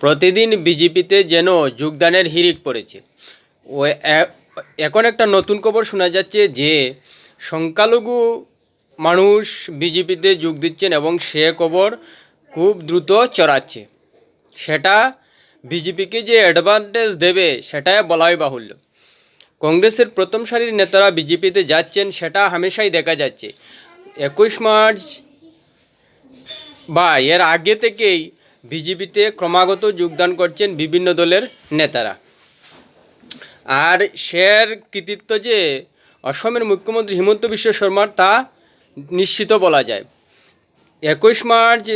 প্রতিদিন বিজেপিতে যেন যোগদানের হিরিক পড়েছে। ও এখন একটা নতুন খবর শোনা যাচ্ছে যে, সংখ্যালঘু মানুষ বিজেপিতে যোগ দিচ্ছেন এবং সে খবর খুব দ্রুত চড়াচ্ছে। সেটা বিজেপিকে যে অ্যাডভান্টেজ দেবে, সেটাই বলাই বাহুল্য। কংগ্রেসের প্রথম সারির নেতারা বিজেপিতে যাচ্ছেন, সেটা হামেশাই দেখা যাচ্ছে। একুশ মার্চ বা এর আগে থেকেই বিজেপিতে ক্রমাগত যোগদান করছেন বিভিন্ন দলের নেতারা। আর সের কৃতিত্ব যে অসমের মুখ্যমন্ত্রী হিমন্ত বিশ্ব শর্মার তা নিশ্চিত বলা যায়। একুশ মার্চ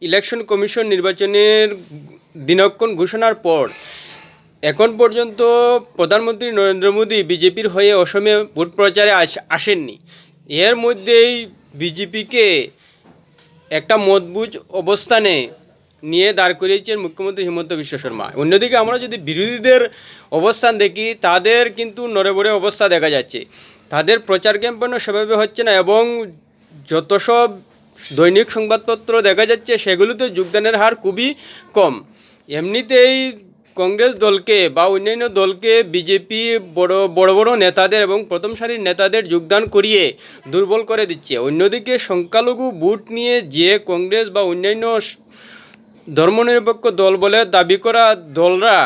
ইলেকশন কমিশন নির্বাচনের দিনক্ষণ ঘোষণার পর এখন পর্যন্ত প্রধানমন্ত্রী নরেন্দ্র মোদী বিজেপির হয়ে অসমে ভোট প্রচারে আস- আসেননি। এর মধ্যেই বিজেপিকে একটা মজবুত অবস্থানে নিয়ে দাঁড় করিয়েছেন মুখ্যমন্ত্রী হিমন্ত বিশ্ব শর্মা। অন্যদিকে আমরা যদি বিরোধীদের অবস্থান দেখি, তাদের কিন্তু নড়েবড়ে অবস্থা দেখা যাচ্ছে। তাদের প্রচার ক্যাম্পেনও সেভাবে হচ্ছে না এবং যত সব দৈনিক সংবাদপত্র দেখা যাচ্ছে, সেগুলোতে যোগদানের হার খুবই কম। এমনিতেই কংগ্রেস দলকে বা অন্যান্য দলকে বিজেপি বড় বড় বড় নেতাদের এবং প্রথম সারির নেতাদের যোগদান করিয়ে দুর্বল করে দিচ্ছে। অন্যদিকে সংখ্যালঘু ভোট নিয়ে যে কংগ্রেস বা অন্যান্য ধর্মনিরপেক্ষ দল বলে দাবি করা দলরা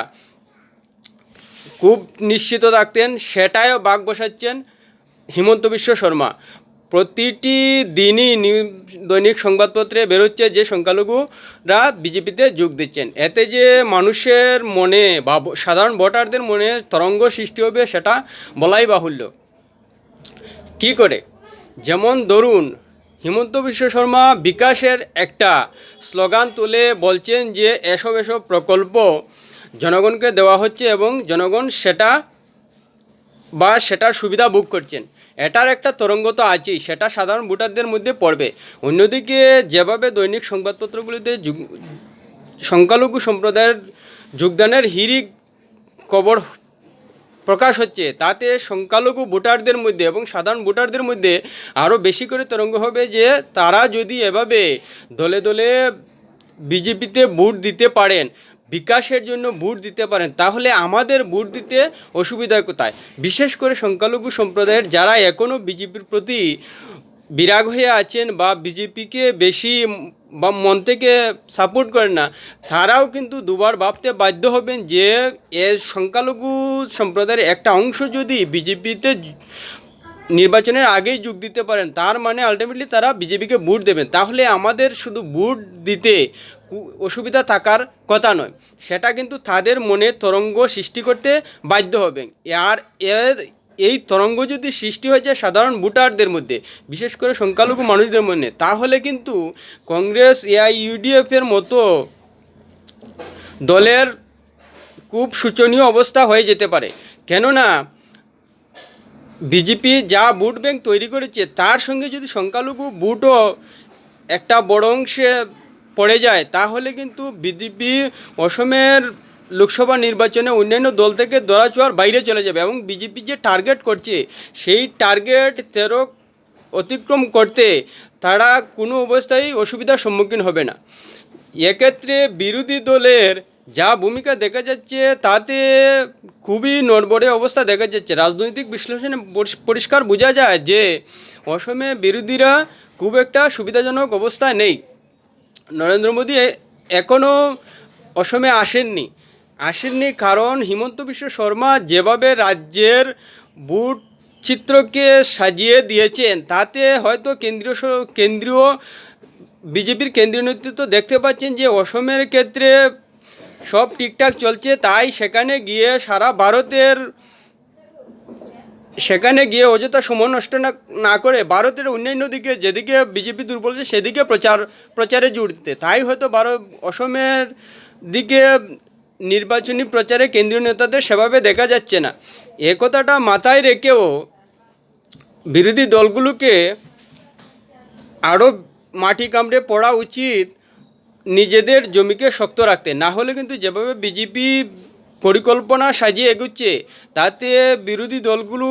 খুব নিশ্চিত থাকতেন, সেটাইও বাঘ বসাচ্ছেন হিমন্ত বিশ্ব শর্মা। প্রতিটি দিনই দৈনিক সংবাদপত্রে বেরোচ্ছে যে সংখ্যালঘুরা বিজেপিতে যোগ দিচ্ছেন। এতে যে মানুষের মনে বা, সাধারণ ভোটারদের মনে তরঙ্গ সৃষ্টি হবে সেটা বলাই বাহুল্য। কি করে? যেমন ধরুন হিমন্ত বিশ্ব শর্মা বিকাশের একটা স্লোগান তুলে বলছেন যে এসব এসব প্রকল্প জনগণকে দেওয়া হচ্ছে এবং জনগণ সেটা বা সেটার সুবিধা ভোগ করছেন। এটার একটা তরঙ্গ তো আছেই, সেটা সাধারণ ভোটারদের মধ্যে পড়বে। অন্যদিকে যেভাবে দৈনিক সংবাদপত্রগুলিতে সংখ্যালঘু সম্প্রদায়ের যোগদানের হিরিক খবর প্রকাশ হচ্ছে। তাতে সংখ্যালঘু ভোটারদের মধ্যে এবং সাধারণ ভোটারদের মধ্যে আরও বেশি করে তরঙ্গ হবে যে তারা যদি এভাবে দলে দলে বিজেপিতে ভোট দিতে পারেন, বিকাশের জন্য ভোট দিতে পারেন, তাহলে আমাদের ভোট দিতে অসুবিধা কোথায়? বিশেষ করে সংখ্যালঘু সম্প্রদায়ের যারা এখনও বিজেপির প্রতি বিরাগ হয়ে আছেন বা বিজেপিকে বেশি বা মন থেকে সাপোর্ট করেন না, তারাও কিন্তু দুবার ভাবতে বাধ্য হবেন যে এর সংখ্যালঘু সম্প্রদায়ের একটা অংশ যদি বিজেপিতে নির্বাচনের আগেই যোগ দিতে পারেন, তার মানে আলটিমেটলি তারা বিজেপিকে ভোট দেবেন। তাহলে আমাদের শুধু ভোট দিতে অসুবিধা থাকার কথা নয়, সেটা কিন্তু তাদের মনে তরঙ্গ সৃষ্টি করতে বাধ্য হবে আর এর এই তরঙ্গ যদি সৃষ্টি হয়ে যায় সাধারণ ভোটারদের মধ্যে, বিশেষ করে সংখ্যালঘু মানুষদের মধ্যে, তাহলে কিন্তু কংগ্রেস, এআই ইউডিএফের মতো দলের খুব শোচনীয় অবস্থা হয়ে যেতে পারে। কেননা, বিজেপি যা ভোট ব্যাংক তৈরি করেছে, তার সঙ্গে যদি সংখ্যালঘু ভোটও একটা বড় অংশে পড়ে যায়, তাহলে কিন্তু বিজেপি অসমের লোকসভা নির্বাচনে অন্যান্য দল থেকে দরাচুয়ার বাইরে চলে যাবে এবং বিজেপি যে টার্গেট করছে, সেই টার্গেট তেরো অতিক্রম করতে তারা কোনো অবস্থায় অসুবিধার সম্মুখীন হবে না। এক্ষেত্রে বিরোধী দলের যা ভূমিকা দেখা যাচ্ছে, তাতে খুবই নড়বড়ে অবস্থা দেখা যাচ্ছে। রাজনৈতিক বিশ্লেষণে পরিষ- পরিষ্কার বোঝা যায় যে, অসমে বিরোধীরা খুব একটা সুবিধাজনক অবস্থায় নেই। নরেন্দ্র মোদী এখনও অসমে আসেননি। আসেননি কারণ হিমন্ত বিশ্ব শর্মা যেভাবে রাজ্যের বুট চিত্রকে সাজিয়ে দিয়েছেন, তাতে হয়তো কেন্দ্রীয় কেন্দ্রীয় বিজেপির কেন্দ্রীয় নেতৃত্ব দেখতে পাচ্ছেন যে অসমের ক্ষেত্রে সব ঠিকঠাক চলছে, তাই সেখানে গিয়ে সারা ভারতের, সেখানে গিয়ে অযথা সময় নষ্ট না করে ভারতের অন্যান্য দিকে যেদিকে বিজেপি দুর্বল সেদিকে প্রচার, প্রচারে জুড়তে। তাই হয়তো ভারত, অসমের দিকে নির্বাচনী প্রচারে কেন্দ্রীয় নেতাদের সেভাবে দেখা যাচ্ছে না। এ কথাটা মাথায় রেখেও বিরোধী দলগুলোকে আরও মাটি কামড়ে পড়া উচিত নিজেদের জমিকে শক্ত রাখতে। না হলে কিন্তু যেভাবে বিজেপি পরিকল্পনা সাজিয়ে এগুচ্ছে, তাতে বিরোধী দলগুলো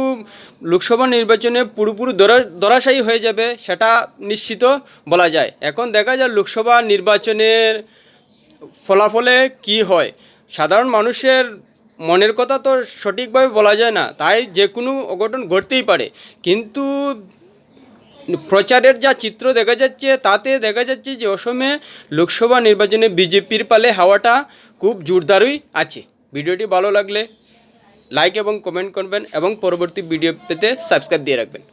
লোকসভা নির্বাচনে পুরোপুরি দরা দরাশায়ী হয়ে যাবে সেটা নিশ্চিত বলা যায়। এখন দেখা যায় লোকসভা নির্বাচনের ফলাফলে কি হয়। সাধারণ মানুষের মনের কথা তো সঠিকভাবে বলা যায় না, তাই যে কোনো অঘটন ঘটতেই পারে। কিন্তু প্রচারের যা চিত্র দেখা যাচ্ছে, তাতে দেখা যাচ্ছে যে অসমে লোকসভা নির্বাচনে বিজেপির পালে হাওয়াটা খুব জোরদারই আছে। ভিডিওটি ভালো লাগলে লাইক এবং কমেন্ট করবেন এবং পরবর্তী ভিডিও পেতে সাবস্ক্রাইব দিয়ে রাখবেন।